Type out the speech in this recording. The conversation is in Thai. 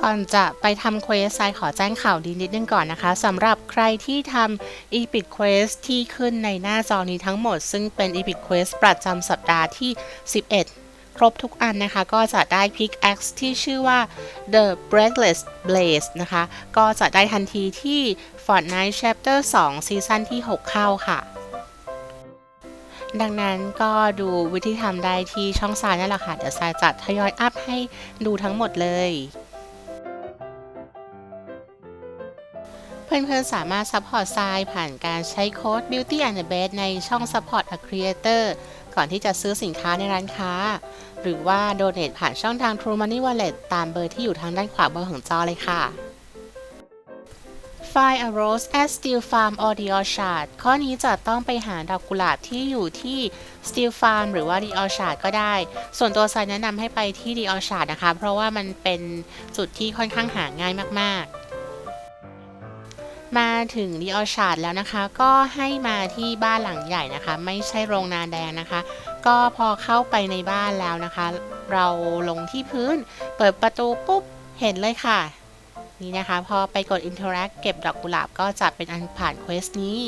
ก่อนจะไปทำเควสไซขอแจ้งข่าวดีนิดนึงก่อนนะคะสำหรับใครที่ทำ Epic Quest ที่ขึ้นในหน้าจอนี้ทั้งหมด ซึ่งเป็น Epic Quest ประจำสัปดาห์ที่ 11 ครบทุกอันนะคะ ก็จะได้ Pickaxe ที่ชื่อว่า The Breathless Blaze นะคะ ก็จะได้ทันทีที่ Fortnite Chapter 2 ซีซั่นที่ 6 เข้าค่ะดังนั้นก็ดูวิธีทำได้ที่ช่องซายนั่นแหละค่ะ เดี๋ยวซายจัดทยอยอัพให้ดูทั้งหมดเลย เพื่อนๆสามารถซัพพอร์ตทรายผ่านการใช้โค้ด Beauty and the Best ในช่อง Support a Creator ก่อนที่จะซื้อสินค้าในร้านค้า หรือว่า Donate ผ่านช่องทาง True Money Wallet ตามเบอร์ที่อยู่ทางด้านขวาบนของจอเลยค่ะ Find a rose at Steel Farm or the Orchard ข้อนี้จะต้องไปหาดอกกุหลาบที่อยู่ที่ Steel Farm หรือว่า the Orchard ก็ได้ ส่วนตัวทรายแนะนำให้ไปที่ the Orchard นะคะ เพราะว่ามันเป็นจุดที่ค่อนข้างหาง่ายมากๆ มาถึงดีออชาร์ดแล้วนะคะ ก็ให้มาที่บ้านหลังใหญ่นะคะ ไม่ใช่โรงนาแดงนะคะ ก็พอเข้าไปในบ้านแล้วนะคะ เราลงที่พื้น เปิดประตูปุ๊บ เห็นเลยค่ะ นี่นะคะ พอไปกด interact เก็บดอกกุหลาบก็จะเป็นอันผ่านเควสนี้